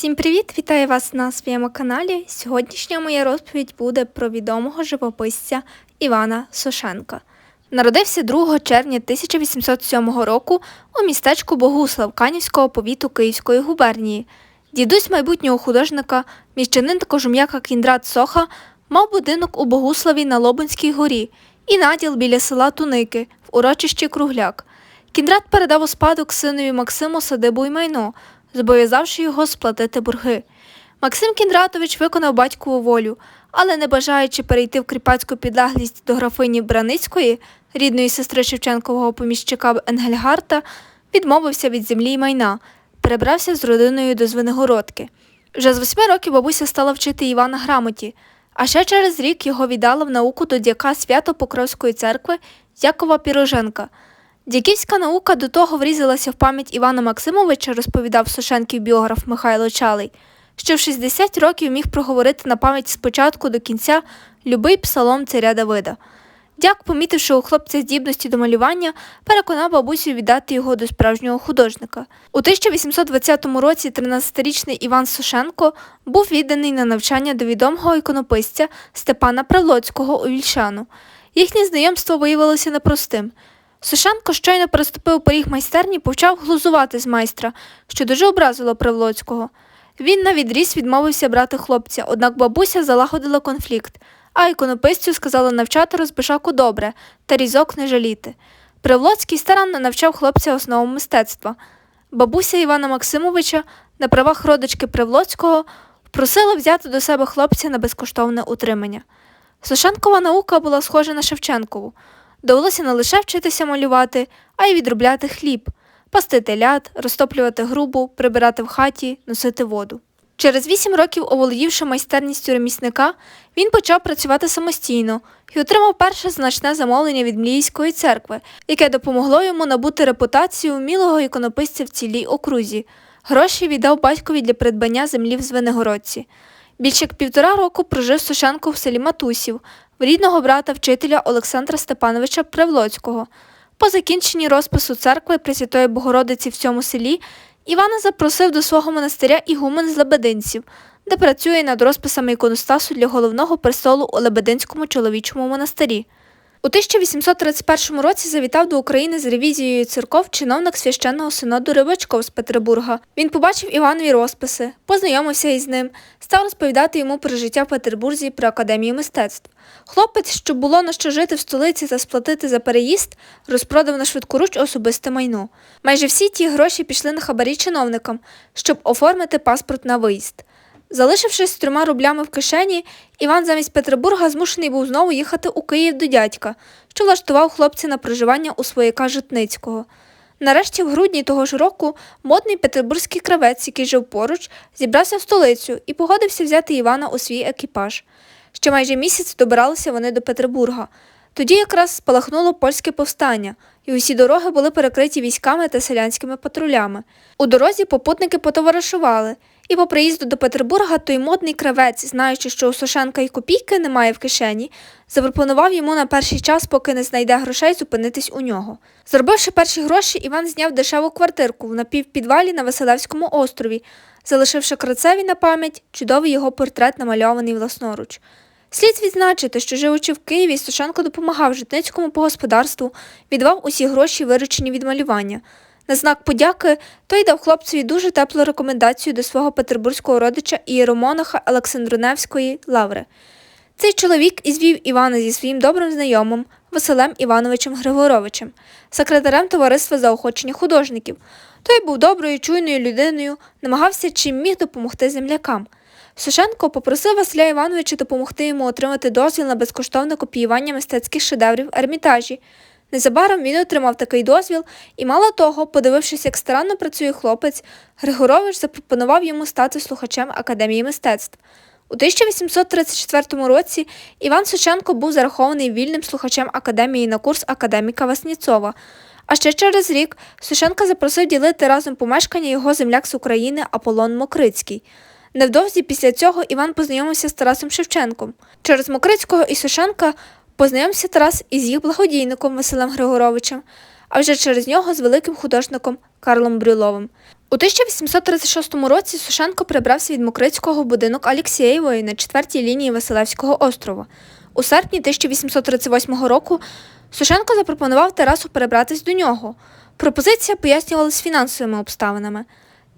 Всім привіт! Вітаю вас на своєму каналі. Сьогоднішня моя розповідь буде про відомого живописця Івана Сошенка. Народився 2 червня 1807 року у містечку Богуслав Канівського повіту Київської губернії. Дідусь майбутнього художника, міщанин та кожум'яка Кіндрат Соха, мав будинок у Богуславі на Лобинській горі і наділ біля села Туники в урочищі Кругляк. Кіндрат передав у спадок синові Максиму садибу й майно, зобов'язавши його сплатити борги. Максим Кіндратович виконав батькову волю, але не бажаючи перейти в кріпацьку підлеглість до графині Браницької, рідної сестри Шевченкового поміщика Енгельгарта, відмовився від землі й майна, перебрався з родиною до Звенигородки. Вже з восьми років бабуся стала вчити Івана грамоті, а ще через рік його віддала в науку до дяка Свято-Покровської церкви Якова Піроженка. Дяківська наука до того врізалася в пам'ять Івана Максимовича, розповідав Сушенків біограф Михайло Чалий, що в 60 років міг проговорити на пам'ять спочатку до кінця любий псалом царя Давида. Дяк, помітивши у хлопця здібності до малювання, переконав бабусю віддати його до справжнього художника. У 1820 році 13-річний Іван Сушенко був відданий на навчання до відомого іконописця Степана Правлоцького у Вільшану. Їхнє знайомство виявилося непростим. Сушенко щойно переступив поріг майстерні, почав глузувати з майстра, що дуже образило Правлоцького. Він на відріз відмовився брати хлопця, однак бабуся залагодила конфлікт, а іконописцю сказала навчати розбишаку добре та різок не жаліти. Привлоцький старанно навчав хлопця основам мистецтва. Бабуся Івана Максимовича на правах родички Привлоцького просила взяти до себе хлопця на безкоштовне утримання. Сушенкова наука була схожа на Шевченкову. Довелося не лише вчитися малювати, а й відробляти хліб, пасти телят, розтоплювати грубу, прибирати в хаті, носити воду. Через вісім років, оволодівши майстерністю ремісника, він почав працювати самостійно і отримав перше значне замовлення від Мліївської церкви, яке допомогло йому набути репутацію вмілого іконописця в цілій окрузі. Гроші віддав батькові для придбання землі в Звенигородці. Більше як півтора року прожив Сушенко в селі Матусів, в рідного брата вчителя Олександра Степановича Привлоцького. По закінченні розпису церкви Пресвятої Богородиці в цьому селі Івана запросив до свого монастиря ігумен з Лебединців, де працює над розписами іконостасу для головного престолу у Лебединському чоловічому монастирі. У 1831 році завітав до України з ревізією церков чиновник священного синоду Рибачков з Петербурга. Він побачив Іванові розписи, познайомився із ним, став розповідати йому про життя в Петербурзі при академії мистецтв. Хлопець, щоб було на що жити в столиці та сплатити за переїзд, розпродав на швидкоруч особисте майно. Майже всі ті гроші пішли на хабарі чиновникам, щоб оформити паспорт на виїзд. Залишившись з трьома рублями в кишені, Іван замість Петербурга змушений був знову їхати у Київ до дядька, що влаштував хлопця на проживання у свояка Житницького. Нарешті, в грудні того ж року, модний петербурзький кравець, який жив поруч, зібрався в столицю і погодився взяти Івана у свій екіпаж. Ще майже місяць добиралися вони до Петербурга. Тоді якраз спалахнуло польське повстання, і усі дороги були перекриті військами та селянськими патрулями. У дорозі попутники потоваришували, і по приїзду до Петербурга той модний кравець, знаючи, що у Сошенка й копійки немає в кишені, запропонував йому на перший час, поки не знайде грошей, зупинитись у нього. Зробивши перші гроші, Іван зняв дешеву квартирку в напівпідвалі на Василевському острові, залишивши крацеві на пам'ять чудовий його портрет, намальований власноруч. Слід відзначити, що живучи в Києві, Сушенко допомагав житницькому по господарству, віддавав усі гроші, виручені від малювання. На знак подяки той дав хлопцеві дуже теплу рекомендацію до свого петербурзького родича ієромонаха Олександруневської лаври. Цей чоловік і звів Івана зі своїм добрим знайомим Василем Івановичем Григоровичем, секретарем товариства заохочення художників. Той був доброю, чуйною людиною, намагався чим міг допомогти землякам. Сушенко попросив Василя Івановича допомогти йому отримати дозвіл на безкоштовне копіювання мистецьких шедеврів в Ермітажі. Незабаром він отримав такий дозвіл і, мало того, подивившись, як старанно працює хлопець, Григорович запропонував йому стати слухачем Академії мистецтв. У 1834 році Іван Сушенко був зарахований вільним слухачем академії на курс академіка Васніцова. А ще через рік Сушенка запросив ділити разом помешкання його земляк з України Аполлон Мокрицький. Невдовзі після цього Іван познайомився з Тарасом Шевченком. Через Мокрицького і Сушенка познайомився Тарас із їх благодійником Василем Григоровичем, а вже через нього з великим художником Карлом Брюловим. У 1836 році Сушенко прибрався від Мокрицького в будинок Алєксєєвої на четвертій лінії Василевського острова. У серпні 1838 року Сушенко запропонував Тарасу перебратись до нього. Пропозиція пояснювалась фінансовими обставинами.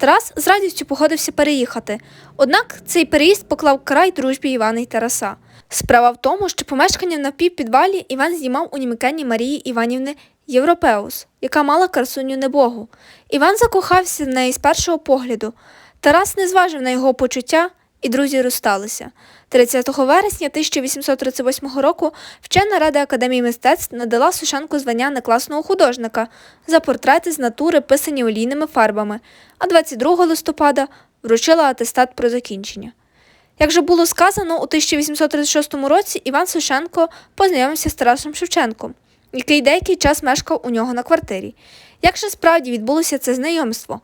Тарас з радістю погодився переїхати. Однак цей переїзд поклав край дружбі Івана і Тараса. Справа в тому, що помешкання в напівпідвалі Іван знімав у німекені Марії Іванівни Європеус, яка мала красуню небогу. Іван закохався в неї з першого погляду. Тарас не зважив на його почуття, і друзі розсталися. 30 вересня 1838 року вчена Рада Академії мистецтв надала Сушенку звання некласного художника за портрети з натури, писані олійними фарбами, а 22 листопада вручила атестат про закінчення. Як же було сказано, у 1836 році Іван Сушенко познайомився з Тарасом Шевченком, який деякий час мешкав у нього на квартирі. Як же справді відбулося це знайомство?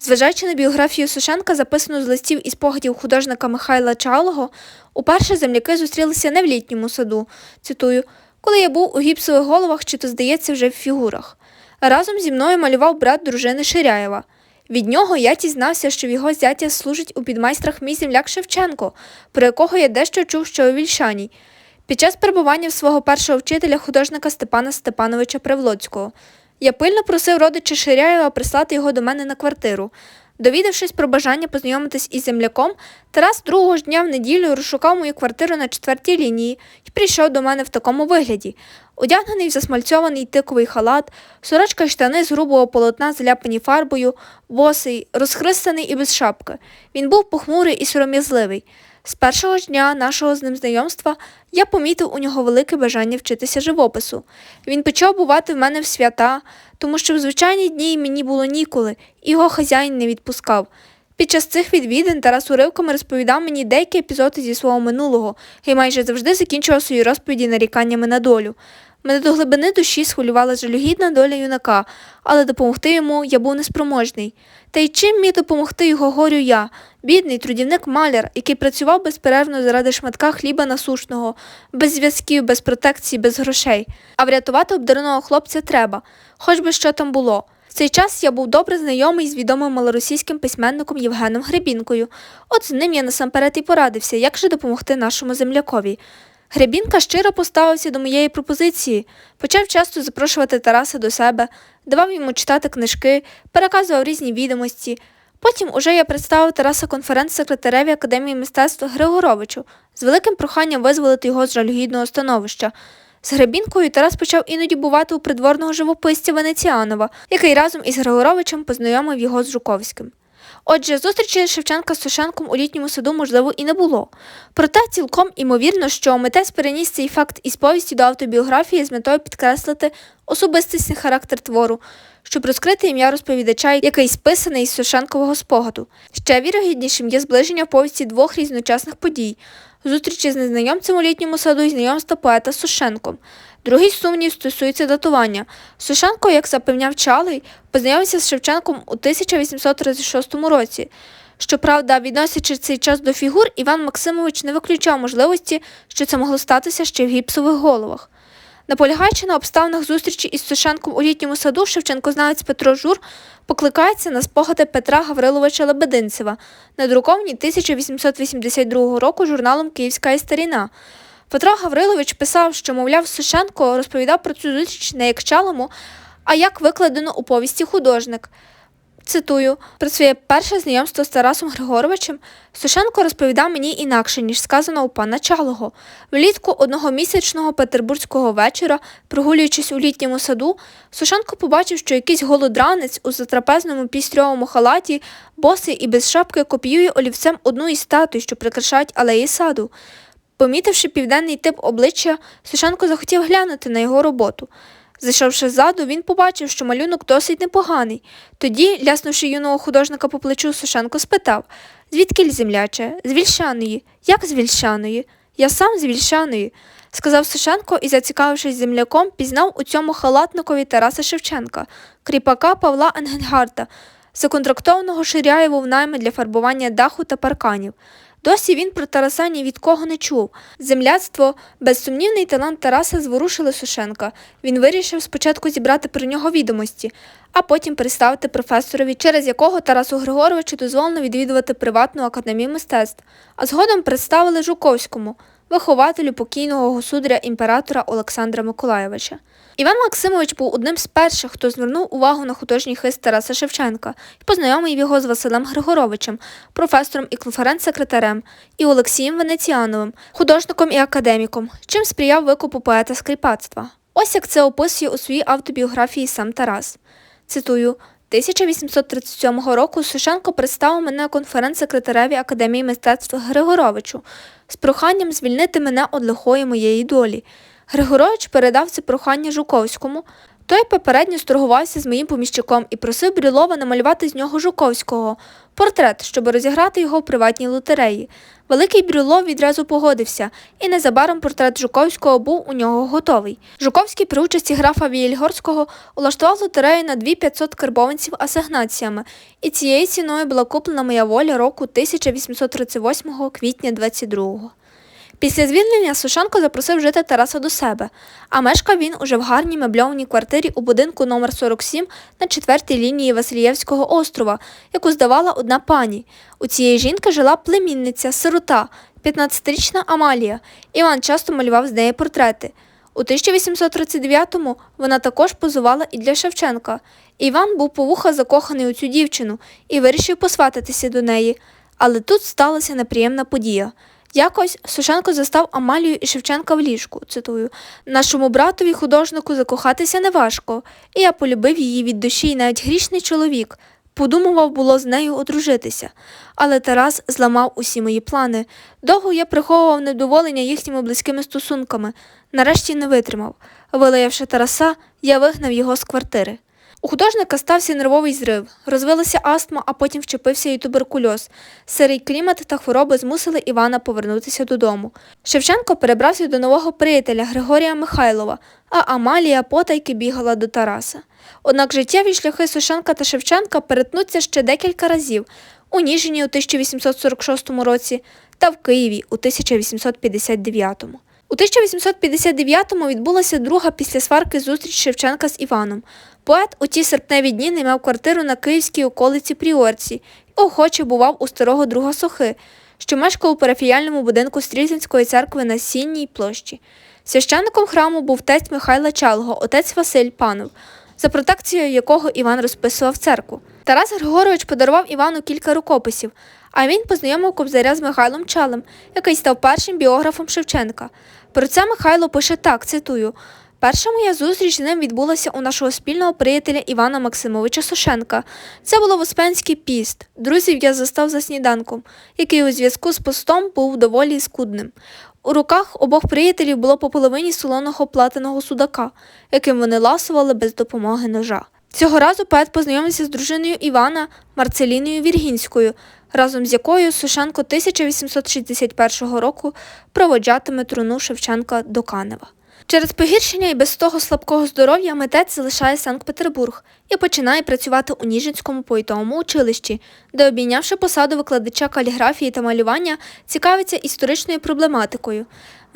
Зважаючи на біографію Сушенка, записану з листів і спогадів художника Михайла Чалого, уперше земляки зустрілися не в літньому саду, цитую, коли я був у гіпсових головах, чи то здається вже в фігурах. Разом зі мною малював брат дружини Ширяєва. Від нього я дізнався, що в його зятя служить у підмайстрах мій земляк Шевченко, про якого я дещо чув, що у Вільшаній. Під час перебування в свого першого вчителя художника Степана Степановича Привлоцького. Я пильно просив родича Ширяєва прислати його до мене на квартиру. Довідавшись про бажання познайомитись із земляком, Тарас другого ж дня в неділю розшукав мою квартиру на четвертій лінії і прийшов до мене в такому вигляді. Одягнений в засмальцьований тиковий халат, сорочка й штани з грубого полотна, заляпані фарбою, босий, розхристаний і без шапки. Він був похмурий і сором'язливий. З першого ж дня нашого з ним знайомства я помітив у нього велике бажання вчитися живопису. Він почав бувати в мене в свята, тому що в звичайні дні мені було ніколи, і його хазяїн не відпускав. Під час цих відвідин Тарас уривками розповідав мені деякі епізоди зі свого минулого і майже завжди закінчував свої розповіді наріканнями на долю. Мене до глибини душі схвилювала жалюгідна доля юнака, але допомогти йому я був неспроможний. Та й чим міг допомогти його горю я, бідний трудівник маляр, який працював безперервно заради шматка хліба насушного, без зв'язків, без протекції, без грошей. А врятувати обдареного хлопця треба, хоч би що там було. В цей час я був добре знайомий з відомим малоросійським письменником Євгеном Гребінкою. От з ним я насамперед і порадився, як же допомогти нашому землякові. Гребінка щиро поставився до моєї пропозиції, почав часто запрошувати Тараса до себе, давав йому читати книжки, переказував різні відомості. Потім уже я представив Тараса конференц-секретареві Академії мистецтва Григоровичу з великим проханням визволити його з жалюгідного становища. З Гребінкою Тарас почав іноді бувати у придворного живописця Венеціанова, який разом із Григоровичем познайомив його з Жуковським. Отже, зустрічі Шевченка з Сушенком у літньому саду, можливо, і не було. Проте цілком імовірно, що митець переніс цей факт із повісті до автобіографії з метою підкреслити особистісний характер твору, щоб розкрити ім'я розповідача, який списаний із Сушенкового спогаду. Ще вірогіднішим є зближення повісті двох різночасних подій зустрічі з незнайомцем у літньому саду і знайомства поета з Сушенком. Другий сумнів стосується датування. Сушенко, як запевняв Чалий, познайомився з Шевченком у 1836 році. Щоправда, відносячи цей час до фігур, Іван Максимович не виключав можливості, що це могло статися ще в гіпсових головах. Наполягаючи на обставинах зустрічі із Сушенком у літньому саду, Шевченкознавець Петро Жур покликається на спогади Петра Гавриловича Лебединцева, надруковані 1882 року журналом Київська старіна. Петро Гаврилович писав, що, мовляв, Сушенко розповідав про цю зустріч не як чалому, а як викладено у повісті художник. Цитую, про своє перше знайомство з Тарасом Григоровичем Сушенко розповідав мені інакше, ніж сказано у пана Чалого. Влітку одного місячного петербурзького вечора, прогулюючись у літньому саду, Сушенко побачив, що якийсь голодранець у затрапезному пістрьовому халаті, босий і без шапки копіює олівцем одну із статуй, що прикрашають алеї саду. Помітивши південний тип обличчя, Сушенко захотів глянути на його роботу. Зайшовши ззаду, він побачив, що малюнок досить непоганий. Тоді, ляснувши юного художника по плечу, Сушенко спитав Звідки земляче? З Вільшаної. Як з Вільшаної? Я сам з Вільшаної, сказав Сушенко і, зацікавившись земляком, пізнав у цьому халатникові Тараса Шевченка, кріпака Павла Енгельгарта, законтрактованого Ширяєву в найми для фарбування даху та парканів. Досі він про Тараса ні від кого не чув. Земляцтво, безсумнівний талант Тараса зворушили Сушенка. Він вирішив спочатку зібрати про нього відомості, а потім представити професорові, через якого Тарасу Григоровичу дозволено відвідувати приватну академію мистецтв, а згодом представили Жуковському, вихователю покійного государя імператора Олександра Миколайовича. Іван Максимович був одним з перших, хто звернув увагу на художній хист Тараса Шевченка і познайомив його з Василем Григоровичем, професором і конференц-секретарем, і Олексієм Венеціановим, художником і академіком, чим сприяв викупу поета скрипацтва. Ось як це описує у своїй автобіографії сам Тарас. Цитую. 1837 року Сушенко представив мене конференц-секретареві Академії мистецтв Григоровичу з проханням звільнити мене від лихої моєї долі. Григорович передав це прохання Жуковському. Той попередньо сторгувався з моїм поміщиком і просив Брюлова намалювати з нього Жуковського портрет, щоб розіграти його в приватній лотереї. Великий Брюлов відразу погодився, і незабаром портрет Жуковського був у нього готовий. Жуковський при участі графа Вієльгорського улаштував лотерею на 2500 карбованців асигнаціями, і цією ціною була куплена моя воля року 1838 квітня 22-го. Після звільнення Сушенко запросив жити Тараса до себе, а мешкав він уже в гарній мебльованій квартирі у будинку номер 47 на четвертій лінії Васильєвського острова, яку здавала одна пані. У цієї жінки жила племінниця, сирота, 15-річна Амалія. Іван часто малював з неї портрети. У 1839-му вона також позувала і для Шевченка. Іван був по вуха закоханий у цю дівчину і вирішив посвататися до неї. Але тут сталася неприємна подія. Якось Сушенко застав Амалію і Шевченка в ліжку, цитую, нашому братові художнику закохатися неважко, і я полюбив її від душі, і навіть грішний чоловік. Подумував було з нею одружитися, але Тарас зламав усі мої плани. Довго я приховував недоволення їхніми близькими стосунками. Нарешті не витримав. Вилаявши Тараса, я вигнав його з квартири. У художника стався нервовий зрив, розвилася астма, а потім вчепився і туберкульоз. Сирий клімат та хвороби змусили Івана повернутися додому. Шевченко перебрався до нового приятеля Григорія Михайлова, а Амалія потайки бігала до Тараса. Однак життєві шляхи Сушенка та Шевченка перетнуться ще декілька разів у Ніжині у 1846 році та в Києві у 1859. У 1859-му відбулася друга після сварки зустріч Шевченка з Іваном. Поет у ті серпневі дні не мав квартиру на київській околиці Пріорці і охоче бував у старого друга Сохи, що мешкав у парафіяльному будинку Стрільцинської церкви на Сінній площі. Священником храму був тесть Михайла Чалого, отець Василь Панов, за протекцією якого Іван розписував церкву. Тарас Григорович подарував Івану кілька рукописів, а він познайомив Кобзаря з Михайлом Чалем, який став першим біографом Шевченка. Про це Михайло пише так, цитую. Перша моя зустріч з ним відбулася у нашого спільного приятеля Івана Максимовича Сушенка. Це було в Успенський піст. Друзів я застав за сніданком, який у зв'язку з постом був доволі скудним. У руках обох приятелів було по половині солоного платиного судака, яким вони ласували без допомоги ножа. Цього разу поет познайомився з дружиною Івана Марцеліною Віргінською, разом з якою Сушенко 1861 року проводжатиме труну Шевченка до Канева. Через погіршення і без того слабкого здоров'я митець залишає Санкт-Петербург і починає працювати у Ніжинському поетовому училищі, де, обійнявши посаду викладача каліграфії та малювання, цікавиться історичною проблематикою.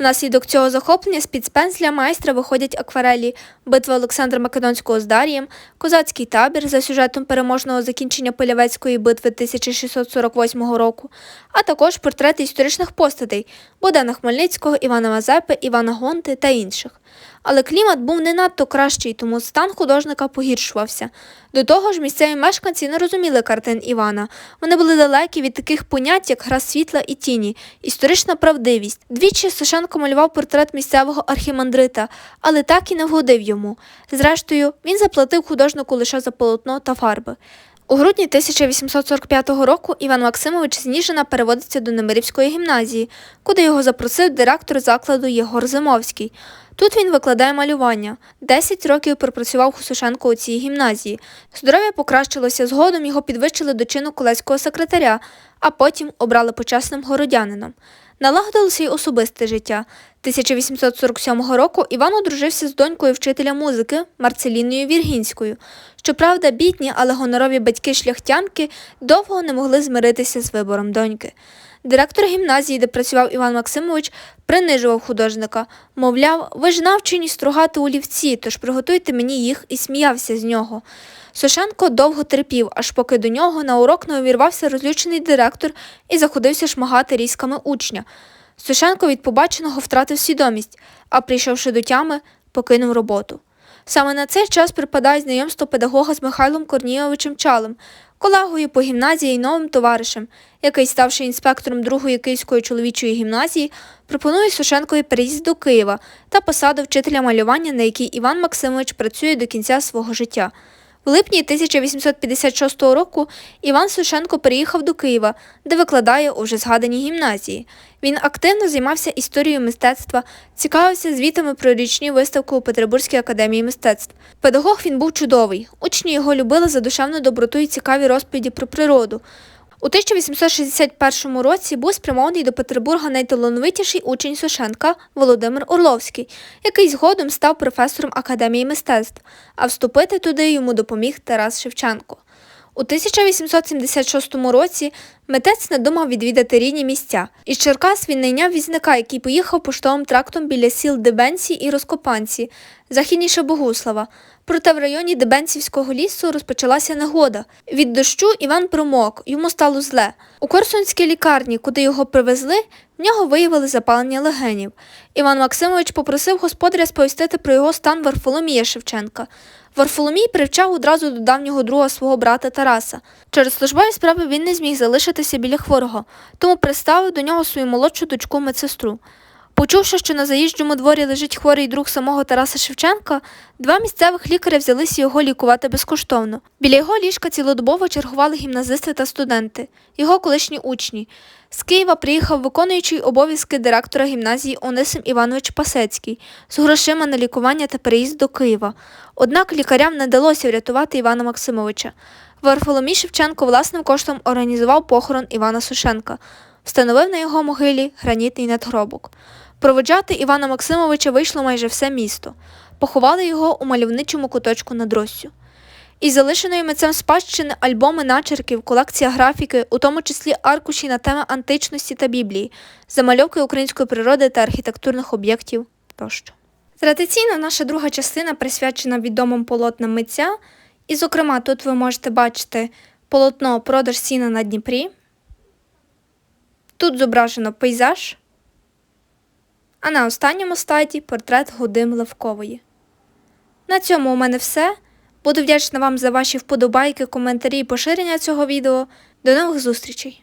Внаслідок цього захоплення з-під спензля майстра виходять акварелі Битва Олександра Македонського з Дарієм, Козацький табір за сюжетом переможного закінчення Полявецької битви 1648 року, а також портрети історичних постатей Богдана Хмельницького, Івана Мазепи, Івана Гонти та інших. Але клімат був не надто кращий, тому стан художника погіршувався. До того ж, місцеві мешканці не розуміли картин Івана. Вони були далекі від таких понять, як гра світла і тіні, історична правдивість. Двічі Сушенко малював портрет місцевого архімандрита, але так і не вгодив йому. Зрештою, він заплатив художнику лише за полотно та фарби. У грудні 1845 року Іван Максимович з Ніжина переводиться до Немирівської гімназії, куди його запросив директор закладу Єгор Зимовський. Тут він викладає малювання. Десять років пропрацював Хусушенко у цій гімназії. Здоров'я покращилося згодом, його підвищили до чину колеського секретаря, а потім обрали почесним городянином. Налагодилося й особисте життя. 1847 року Іван одружився з донькою вчителя музики Марцеліною Віргінською. Щоправда, бідні, але гонорові батьки шляхтянки довго не могли змиритися з вибором доньки. Директор гімназії, де працював Іван Максимович, принижував художника, мовляв, ви ж навчені стругати олівці, тож приготуйте мені їх і сміявся з нього. Сошенко довго терпів, аж поки до нього на урок не увірвався розлючений директор і заходився шмагати різками учня. Сушенко від побаченого втратив свідомість, а прийшовши до тями, покинув роботу. Саме на цей час припадає знайомство педагога з Михайлом Корнійовичем Чалем, колегою по гімназії і новим товаришем, який, ставши інспектором другої Київської чоловічої гімназії, пропонує Сушенкові переїзд до Києва та посаду вчителя малювання, на якій Іван Максимович працює до кінця свого життя. В липні 1856 року Іван Сушенко переїхав до Києва, де викладає у вже згаданій гімназії. Він активно займався історією мистецтва, цікавився звітами про річні виставки у Петербурзькій академії мистецтв. Педагог він був чудовий. Учні його любили за душевну доброту і цікаві розповіді про природу. У 1861 році був спрямований до Петербурга найталановитіший учень Сушенка Володимир Орловський, який згодом став професором Академії мистецтв, а вступити туди йому допоміг Тарас Шевченко. У 1876 році митець надумав відвідати рідні місця. Із Черкас він найняв візника, який поїхав поштовим трактом біля сіл Дебенці і Роскопанці, західніше Богуслава. Проте в районі Дебенцівського лісу розпочалася негода. Від дощу Іван промок, йому стало зле. У Корсунській лікарні, куди його привезли, в нього виявили запалення легенів. Іван Максимович попросив господаря сповістити про його стан Варфоломія Шевченка. Варфоломій привчав одразу до давнього друга свого брата Тараса. Через службові справи він не зміг залишитися біля хворого, тому приставив до нього свою молодшу дочку медсестру. Почувши, що на заїжджому дворі лежить хворий друг самого Тараса Шевченка, два місцевих лікаря взялися його лікувати безкоштовно. Біля його ліжка цілодобово чергували гімназисти та студенти, його колишні учні. З Києва приїхав виконуючий обов'язки директора гімназії Онисим Іванович Пасецький з грошима на лікування та переїзд до Києва. Однак лікарям не вдалося врятувати Івана Максимовича. Варфоломій Шевченко власним коштом організував похорон Івана Сушенка, встановив на його могилі гранітний надгробок. Проводжати Івана Максимовича вийшло майже все місто. Поховали його у мальовничому куточку над Россю. Із залишеної митцем спадщини альбоми начерків, колекція графіки, у тому числі аркуші на теми античності та Біблії, замальовки української природи та архітектурних об'єктів тощо. Традиційно наша друга частина присвячена відомим полотнам митця, і, зокрема, тут ви можете бачити полотно Продаж сіна на Дніпрі. Тут зображено пейзаж, а на останньому статі портрет Годим Левкової. На цьому у мене все. Буду вдячна вам за ваші вподобайки, коментарі і поширення цього відео. До нових зустрічей!